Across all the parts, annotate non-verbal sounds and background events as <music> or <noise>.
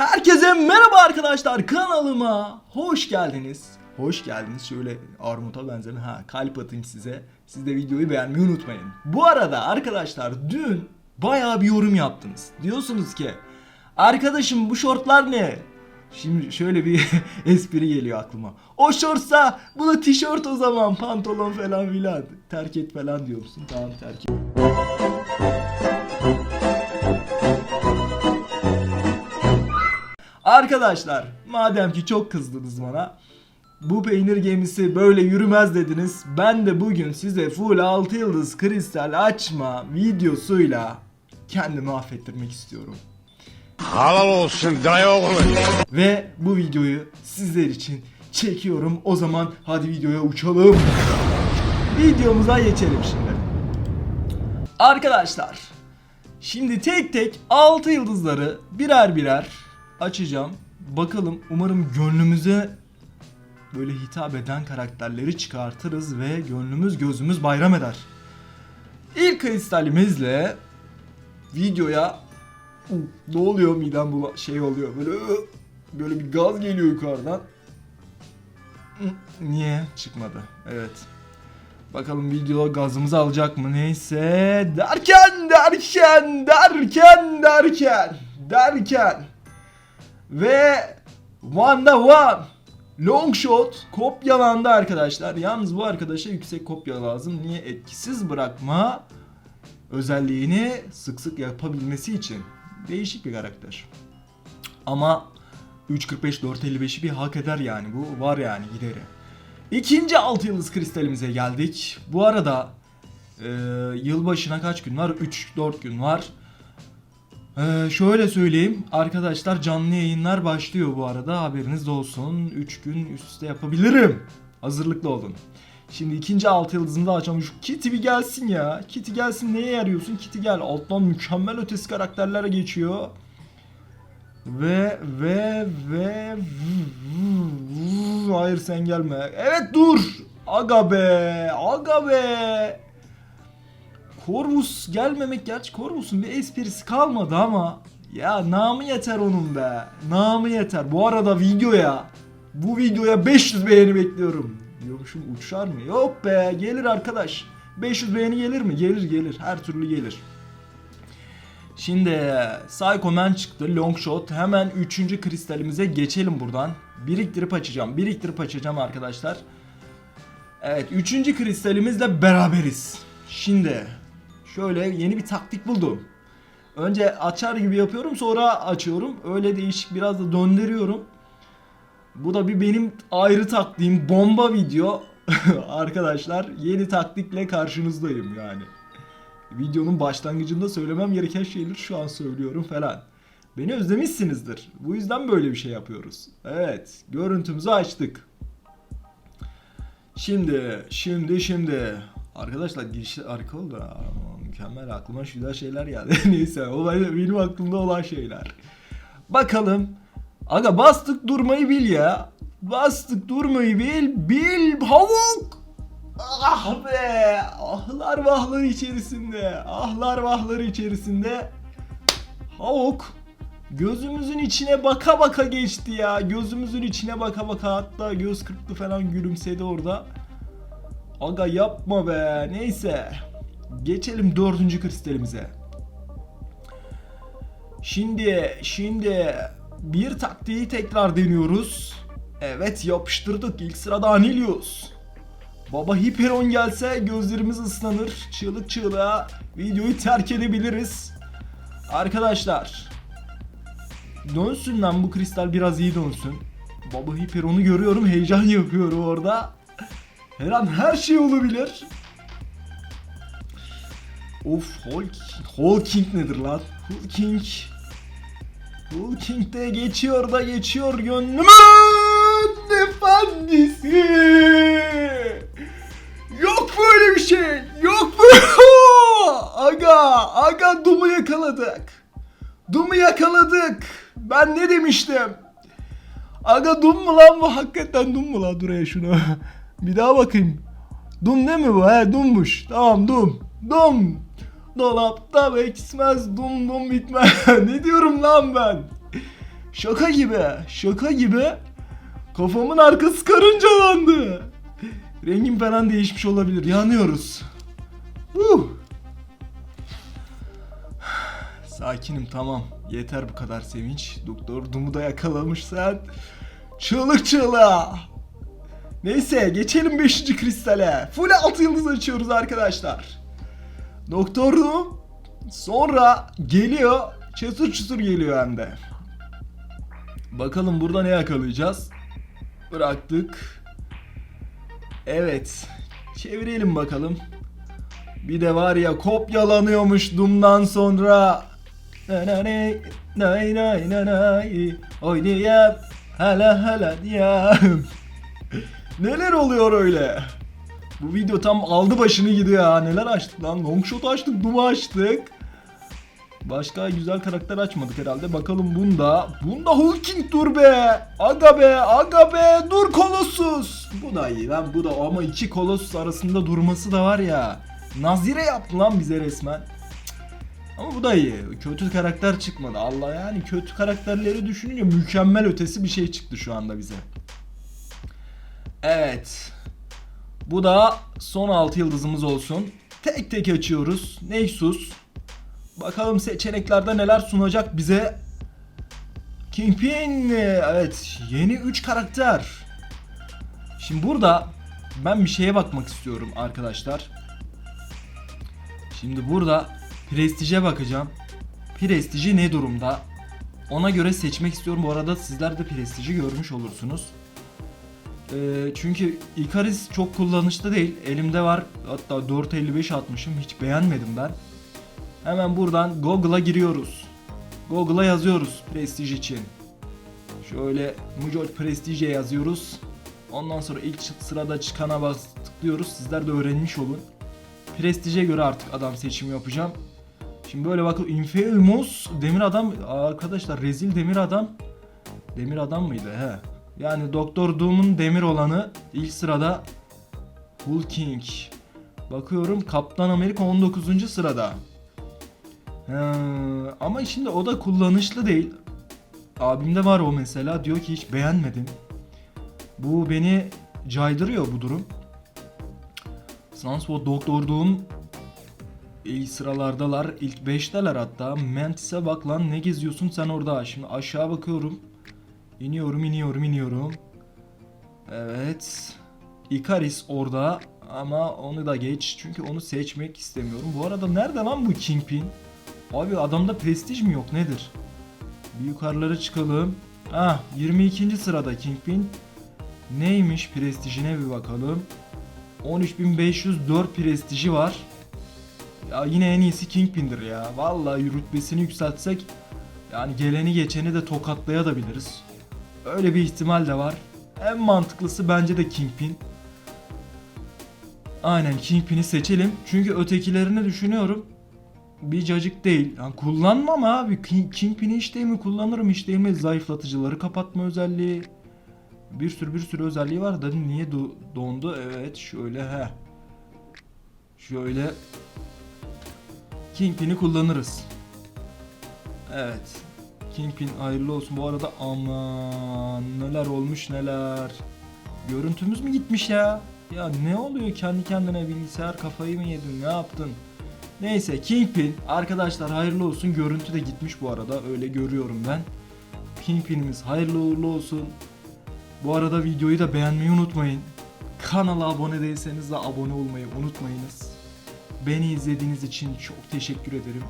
Herkese merhaba arkadaşlar kanalıma hoş geldiniz. Hoş geldiniz. Şöyle armuta benzeme. Ha kalp atayım size. Siz de videoyu beğenmeyi unutmayın. Bu arada arkadaşlar dün bayağı bir yorum yaptınız. Diyorsunuz ki arkadaşım bu şortlar ne? Şimdi şöyle bir <laughs> espri geliyor aklıma. O şortsa bu da tişört o zaman pantolon falan filan. Terk et falan diyor musun? Tamam terk et. Arkadaşlar madem ki çok kızdınız bana bu peynir gemisi böyle yürümez dediniz. Ben de bugün size full 6 yıldız kristal açma videosuyla kendimi affettirmek istiyorum. Halal olsun dayı oğlu. Ve bu videoyu sizler için çekiyorum. O zaman hadi videoya uçalım. Videomuza geçelim şimdi. Arkadaşlar, şimdi tek tek 6 yıldızları birer birer açacağım. Bakalım umarım gönlümüze böyle hitap eden karakterleri çıkartırız ve gönlümüz gözümüz bayram eder. İlk kristalimizle videoya ne oluyor midem bu şey oluyor böyle böyle bir gaz geliyor yukarıdan. Niye çıkmadı? Evet. Bakalım video gazımızı alacak mı? Neyse derken derken derken derken derken ve one da one long shot kopyalandı arkadaşlar. Yalnız bu arkadaşa yüksek kopya lazım. Niye? Etkisiz bırakma özelliğini sık sık yapabilmesi için. Değişik bir karakter. Ama 3.45 4.55'i bir hak eder yani. Bu var yani gideri. İkinci 6 yıldız kristalimize geldik. Bu arada e, yılbaşına kaç gün var? 3-4 gün var. E, şöyle söyleyeyim. Arkadaşlar canlı yayınlar başlıyor bu arada. Haberiniz olsun. 3 gün üst üste yapabilirim. Hazırlıklı olun. Şimdi ikinci altı yıldızını da açalım. Şu Kitty bir gelsin ya. Kitty gelsin neye yarıyorsun? Kitty gel. Alttan mükemmel ötesi karakterlere geçiyor. Ve ve ve hayır sen gelme. Evet dur. Aga be. Aga be. Corvus gelmemek gerçi Corvus'un bir esprisi kalmadı ama ya namı yeter onun be. Namı yeter. Bu arada videoya bu videoya 500 beğeni bekliyorum. Diyormuşum uçar mı? Yok be gelir arkadaş. 500 beğeni gelir mi? Gelir gelir. Her türlü gelir. Şimdi Psycho Man çıktı. Long shot. Hemen 3. kristalimize geçelim buradan. Biriktirip açacağım. Biriktirip açacağım arkadaşlar. Evet 3. kristalimizle beraberiz. Şimdi şöyle yeni bir taktik buldum. Önce açar gibi yapıyorum sonra açıyorum. Öyle değişik biraz da döndürüyorum. Bu da bir benim ayrı taktiğim bomba video. <laughs> Arkadaşlar yeni taktikle karşınızdayım yani. Videonun başlangıcında söylemem gereken şeyleri şu an söylüyorum falan. Beni özlemişsinizdir. Bu yüzden böyle bir şey yapıyoruz. Evet, görüntümüzü açtık. Şimdi, şimdi, şimdi. Arkadaşlar girişi arka oldu. Aa, mükemmel aklıma güzel şeyler geldi. <laughs> Neyse o benim aklımda olan şeyler. Bakalım Aga bastık durmayı bil ya. Bastık durmayı bil. Bil havuk. Ah be. Ahlar vahlar içerisinde. Ahlar vahlar içerisinde. Havuk. Gözümüzün içine baka baka geçti ya. Gözümüzün içine baka baka hatta göz kırptı falan gülümsedi orada. Aga yapma be. Neyse. Geçelim dördüncü kristalimize. Şimdi, şimdi bir taktiği tekrar deniyoruz. Evet yapıştırdık. İlk sırada Anilius. Baba Hiperon gelse gözlerimiz ıslanır. Çığlık çığlığa videoyu terk edebiliriz. Arkadaşlar. Dönsün lan bu kristal biraz iyi dönsün. Baba Hiperon'u görüyorum heyecan <laughs> yapıyor orada. Her an her şey olabilir. Of Hulk, Hulking nedir lan? Hulking. Hulking de geçiyor da geçiyor gönlümün efendisi. Yok böyle bir şey. Yok böyle. <laughs> Aga, aga Doom'u yakaladık. Doom'u yakaladık. Ben ne demiştim? Aga Doom mu lan bu? Hakikaten Doom mu lan? Dur ya şunu. <laughs> bir daha bakayım. Doom ne mi bu? He Doom'muş. Tamam Doom. Doom. Dolapta bekmez dum dum bitmez. <laughs> ne diyorum lan ben? Şaka gibi, şaka gibi. Kafamın arkası karıncalandı. Rengim falan değişmiş olabilir. Yanıyoruz. Huh. Sakinim tamam. Yeter bu kadar sevinç. Doktor Doom'u da yakalamış sen. Çığlık çığlığa. Neyse geçelim 5. kristale. Full 6 yıldız açıyoruz arkadaşlar. Doktor Doom sonra geliyor. Çatır çutur geliyor hem de. Bakalım burada ne yakalayacağız. Bıraktık. Evet. Çevirelim bakalım. Bir de var ya kopyalanıyormuş Doom'dan sonra. Na na ne, nay nay na nay, oynayıp hala hala diyem. <laughs> Neler oluyor öyle? Bu video tam aldı başını gidiyor ya. Neler açtık lan? Longshot açtık, Doom'u açtık. Başka güzel karakter açmadık herhalde. Bakalım bunda. Bunda Hulking dur be. Aga be, aga be. Dur Colossus. Bu da iyi lan. Bu da ama iki Colossus arasında durması da var ya. Nazire yaptı lan bize resmen. Ama bu da iyi. Kötü karakter çıkmadı. Allah yani kötü karakterleri düşününce mükemmel ötesi bir şey çıktı şu anda bize. Evet. Bu da son 6 yıldızımız olsun. Tek tek açıyoruz. Nexus. Bakalım seçeneklerde neler sunacak bize. Kingpin. Evet. Yeni 3 karakter. Şimdi burada ben bir şeye bakmak istiyorum arkadaşlar. Şimdi burada prestije bakacağım. Prestiji ne durumda? Ona göre seçmek istiyorum. Bu arada sizler de prestiji görmüş olursunuz. Ee, çünkü Icaris çok kullanışlı değil. Elimde var. Hatta 455 atmışım. Hiç beğenmedim ben. Hemen buradan Google'a giriyoruz. Google'a yazıyoruz Prestige için. Şöyle Mujol Prestige yazıyoruz. Ondan sonra ilk sırada çıkana tıklıyoruz. Sizler de öğrenmiş olun. Prestige'e göre artık adam seçimi yapacağım. Şimdi böyle bakın Infamous Demir Adam arkadaşlar rezil Demir Adam Demir Adam mıydı he? Yani Doktor Doom'un demir olanı ilk sırada Hulking. Bakıyorum Kaptan Amerika 19. sırada. He, ama şimdi o da kullanışlı değil. Abimde var o mesela diyor ki hiç beğenmedim. Bu beni caydırıyor bu durum. Sans ve Doktor Doom ilk sıralardalar. ilk 5'teler hatta. Mantis'e bak lan ne geziyorsun sen orada. Şimdi aşağı bakıyorum. İniyorum iniyorum iniyorum. Evet. Icaris orada ama onu da geç çünkü onu seçmek istemiyorum. Bu arada nerede lan bu Kingpin? Abi adamda prestij mi yok nedir? Bir yukarılara çıkalım. Ah 22. sırada Kingpin. Neymiş prestijine bir bakalım. 13.504 prestiji var. Ya yine en iyisi Kingpin'dir ya. Vallahi rütbesini yükseltsek yani geleni geçeni de tokatlayabiliriz. Öyle bir ihtimal de var. En mantıklısı bence de Kingpin. Aynen Kingpin'i seçelim. Çünkü ötekilerini düşünüyorum. Bir cacık değil. Yani kullanmam abi. King- Kingpin'i hiç değil mi kullanırım hiç değil mi? Zayıflatıcıları kapatma özelliği. Bir sürü bir sürü özelliği var da niye do- dondu? Evet şöyle he. Şöyle Kingpin'i kullanırız. Evet. Kingpin hayırlı olsun. Bu arada aman neler olmuş neler. Görüntümüz mü gitmiş ya? Ya ne oluyor kendi kendine bilgisayar kafayı mı yedin ne yaptın? Neyse Kingpin arkadaşlar hayırlı olsun. Görüntü de gitmiş bu arada öyle görüyorum ben. Kingpin'imiz hayırlı uğurlu olsun. Bu arada videoyu da beğenmeyi unutmayın. Kanala abone değilseniz de abone olmayı unutmayınız. Beni izlediğiniz için çok teşekkür ederim.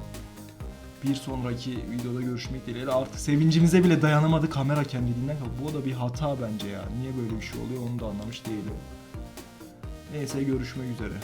Bir sonraki videoda görüşmek dileğiyle. Artık sevincimize bile dayanamadı kamera kendiliğinden. Bu da bir hata bence ya. Niye böyle bir şey oluyor onu da anlamış değilim. Neyse görüşmek üzere.